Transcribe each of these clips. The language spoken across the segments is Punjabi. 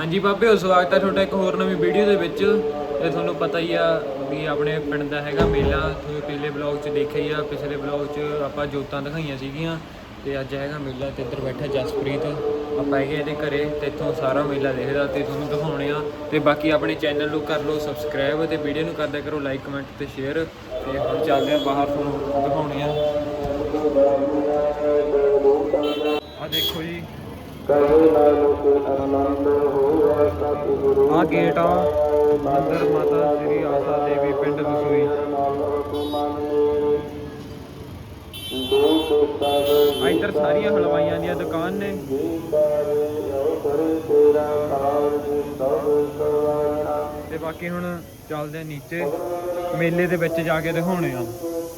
ਹਾਂਜੀ ਬਾਬੇ ਸਵਾਗਤ ਹੈ ਤੁਹਾਡਾ ਇੱਕ ਹੋਰ ਨਵੀਂ ਵੀਡੀਓ ਦੇ ਵਿੱਚ। ਤੇ ਤੁਹਾਨੂੰ ਪਤਾ ਹੀ ਆ ਵੀ ਆਪਣੇ ਪਿੰਡ ਦਾ ਹੈਗਾ ਮੇਲਾ। ਤੁਸੀਂ ਪਿਛਲੇ ਬਲੌਗ 'ਚ ਦੇਖਿਆ ਹੀ ਆ, ਪਿਛਲੇ ਬਲੌਗ 'ਚ ਆਪਾਂ ਜੋਤਾਂ ਦਿਖਾਈਆਂ ਸੀਗੀਆਂ। ਤੇ ਅੱਜ ਹੈਗਾ ਮੇਲਾ ਤੇ ਇੱਧਰ ਬੈਠਾ ਜਸਪ੍ਰੀਤ। ਆਪਾਂ ਹੈਗੇ ਇਹਦੇ ਘਰੇ ਤੇ ਇੱਥੋਂ ਸਾਰਾ ਮੇਲਾ ਦੇਖਦਾ ਤੇ ਤੁਹਾਨੂੰ ਦਿਖਾਉਣੇ ਆ। ਤੇ ਬਾਕੀ ਆਪਣੇ ਚੈਨਲ ਨੂੰ ਕਰ ਲਓ ਸਬਸਕ੍ਰਾਈਬ ਤੇ ਵੀਡੀਓ ਨੂੰ ਕਰਦਿਆ ਕਰੋ ਲਾਈਕ ਕਮੈਂਟ ਤੇ ਸ਼ੇਅਰ ਤੇ ਹੁਣ ਚੱਲਦੇ ਆ ਬਾਹਰ ਤੁਹਾਨੂੰ ਦਿਖਾਉਣੇ ਆ। ਆ ਦੇਖੋ ਜੀ ਆ ਗੇਟ ਆ। ਮੰਦਰ ਮਾਤਾ ਸ੍ਰੀ ਆਸਾ ਦੇਵੀ ਪਿੰਡ ਦਸੂਈ ਇੱਧਰ ਸਾਰੀਆਂ ਹਲਵਾਈਆਂ ਦੀਆਂ ਦੁਕਾਨ ਨੇ। ਤੇ ਬਾਕੀ ਹੁਣ ਚੱਲਦੇ ਆ ਨੀਚੇ। ਮੇਲੇ ਦੇ ਵਿੱਚ ਜਾ ਕੇ ਦਿਖਾਉਣੇ ਆ।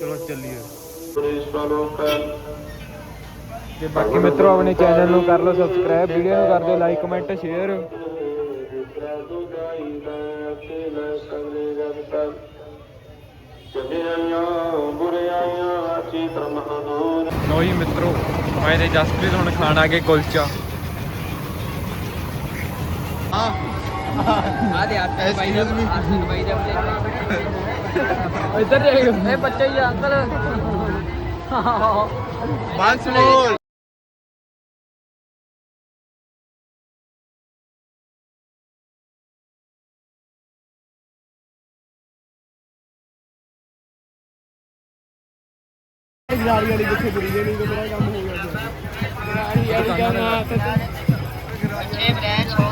ਚਲੋ ਚੱਲੀਏ। ਤੇ ਬਾਕੀ ਮਿੱਤਰੋ ਆਪਣੇ ਚੈਨਲ ਨੂੰ ਕਰ ਲਓ ਸਬਸਕ੍ਰਾਈਬ ਵੀਡੀਓ ਨੂੰ ਕਰ ਦਿਓ ਲਾਈਕ ਕਮੈਂਟ ਸ਼ੇਅਰ ਲੋ ਜੀ ਮਿੱਤਰੋ ਮੈਂ ਤੇ ਜਸਪ੍ਰੀਤ ਹੁਣ ਖਾਣ ਆ ਗਏ ਕੁਲਚਾ। ਆ ਦੇ ਆਤੇ ਬਾਈ ਦਾ ਆਸਨ ਬਾਈ ਦਾ ਇੱਧਰ ਦੇਖ। ਇਹ ਬੱਚਾ ਹੀ ਆ ਅੰਕਲ। Once more. ਗਾੜੀ ਵਾਲੀ ਕਿੱਥੇ ਗੁਰੀ ਜੇ ਨਹੀਂ ਤੇ ਮੇਰਾ ਕੰਮ ਹੋ ਗਿਆ। ਗਾੜੀ ਵਾਲੀ ਕਹਿੰਦਾ ਬੱਚੇ ਬ੍ਰੈਂਚ ਹੋ ਗਏ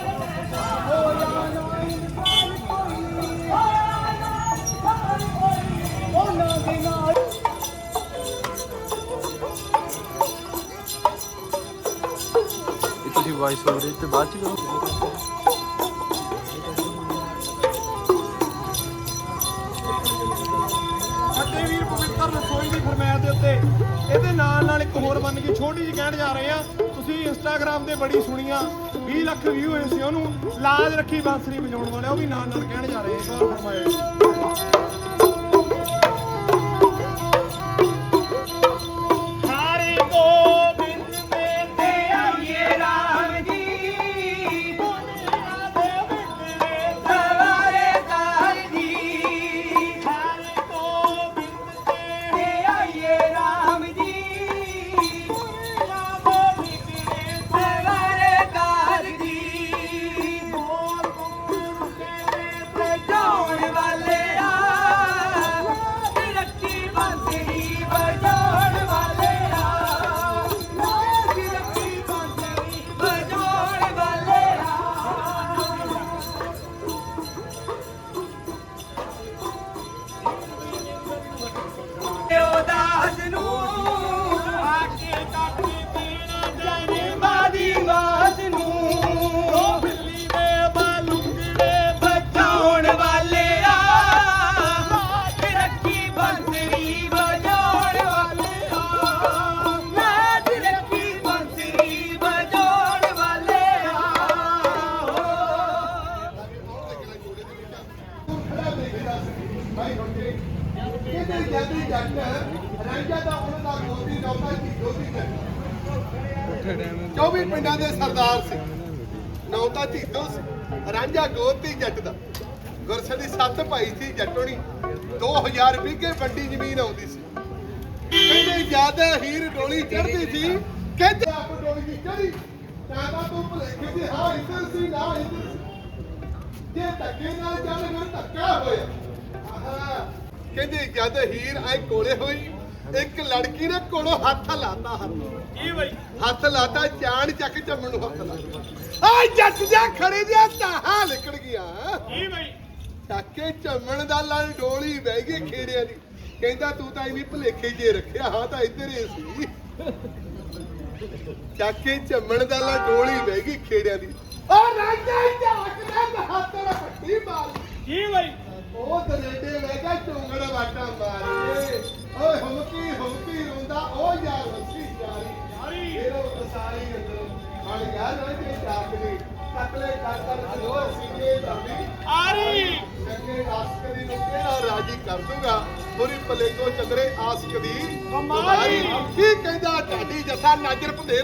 ਵਾਇਸ ਓਵਰ ਤੇ ਬਾਅਦ ਚ ਕਰੋ ਅਤੇ ਵੀਰ ਪਵਿੱਤਰ ਰਸੋਈ ਦੀ ਫਰਮਾਇਸ਼ ਦੇ ਉੱਤੇ। ਇਹਦੇ ਨਾਲ ਨਾਲ ਇੱਕ ਹੋਰ ਬਣ ਕੇ ਛੋਟੀ ਜਿਹੀ ਕਹਿਣ ਜਾ ਰਹੇ ਆ। ਤੁਸੀਂ ਇੰਸਟਾਗ੍ਰam ਤੇ ਬੜੀ ਸੁਣੀਆਂ 20 ਲੱਖ ਵਿਊ ਹੋਏ ਸੀ ਉਹਨੂੰ। ਲਾਜ ਰੱਖੀ ਬਾਂਸਰੀ ਵਜਾਉਣ ਵਾਲੇ ਉਹ ਵੀ ਨਾਲ ਨਾਲ ਕਹਿਣ ਜਾ ਰਹੇ ਆ। ਗੌਰ ਫਰਮਾਇਓ ਹਰੀ ਕਿਤੇ ਜਦ ਜੱਟ ਰਾਂਝਾ ਦਾ ਉਹਨਾਂ ਦਾ ਮੋਤੀ ਨੌਕਾ ਦੀ ਦੋਤੀ ਜੱਟ 24 ਪਿੰਡਾਂ ਦੇ ਸਰਦਾਰ ਸੀ। ਨੌਤਾ ਢੀਡੋ ਸੀ। ਰਾਂਝਾ ਗੋਤੀ ਜੱਟ ਦਾ। ਗੁਰਸਦੀ ਸੱਤ ਭਾਈ ਸੀ, ਜੱਟੋਣੀ। 2000 ਵਿਗੇ ਵੱਡੀ ਜ਼ਮੀਨ ਆਉਂਦੀ ਸੀ। ਕਹਿੰਦੇ ਜ਼ਿਆਦਾ ਹੀਰ ਡੋਲੀ ਚੜਦੀ ਸੀ, ਕਹਿੰਦੇ ਆਪ ਡੋਲੀ ਦੀ ਚੜੀ ਤਾਂ ਤਾਂ ਤੂੰ ਭੁਲੇਖੇ ਸੀ ਹਾਂ ਇੱਧਰ ਸੀ, ਨਾ ਇੱਧਰ ਸੀ। ਜੇ ਧੱਕੇ ਨਾਲ ਚੱਲ ਫਿਰ ਧੱਕਾ ਹੋਇਆ। ਆਹਾ ਕਹਿੰਦੇ ਜਦ ਹੀਰ ਆਏ ਕੋਲੇ ਹੋਈ ਇੱਕ ਲੜਕੀ ਨੇ ਕੋਲੋਂ ਹੱਥ ਲਾਤਾ ਹੱਥ। ਕੀ ਬਈ? ਹੱਥ ਲਾਤਾ ਚਾਣ ਚੱਕ ਚੰਮਣ ਨੂੰ ਹੱਥ ਲਾਤਾ। ਆ ਜੱਟ ਜਾ ਖੜੇ ਦੀਆਂ ਤਾਹਾਂ ਲਿਕੜ ਗਿਆ। ਕੀ ਬਈ? ਚੱਕੇ ਚੰਮਣ ਦਾ ਲੜ ਡੋਲੀ ਬਹਿ ਗਈ ਖੇੜਿਆਂ ਦੀ। ਕਹਿੰਦਾ ਤੂੰ ਤਾਂ ਐਵੇਂ ਭਲੇਖੇ ਜੇ ਰੱਖਿਆ ਹਾਂ ਤਾਂ ਇੱਧਰ ਹੀ ਸੀ। ਚੱਕੇ ਚੰਮਣ ਦਾ ਲੜ ਡੋਲੀ ਬਹਿ ਗਈ ਖੇੜਿਆਂ ਦੀ। ਓ ਰਾਜਾ ਝਾਕਦਾ ਬਹਾਦਰ ਪੱਟੀ ਮਾਰ। ਕੀ ਬਈ? ਉਹ ਦਰੇਡੇ ਵੇਗਾ ਚੁੰਗੜ ਵਾਟਾ ਮਾਰੇ ਓਏ ਹਮਕੀ ਹਮਕੀ ਰੋਂਦਾ ਉਹ ਯਾਰ ਰੱਸੀ ਜਾਰੀ ਸਾਰੀ ਫਿਰ ਉਹ ਸਾਰੀ ਅੰਦਰ ਹਣ ਯਾਰ ਰਾਜੇ ਕਤਲੇ ਕਰ ਕਰ ਜੋ ਸੀਗੇ ਧਰਮੀ ਆਰੀ। ਚੰਗੇ ਆਸਕਦੀ ਨੂੰ ਕਿਹੜਾ ਰਾਜੀ ਕਰ ਦੂਗਾ? ਪੂਰੀ ਪਲੇਗੋ ਚੰਦਰੇ ਆਸਕਦੀ ਕਮਾਈ। ਕੀ ਕਹਿੰਦਾ ਢਾਡੀ ਜੱਸਾ ਨਾਜਰ ਭੰਦੇ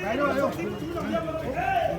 よし!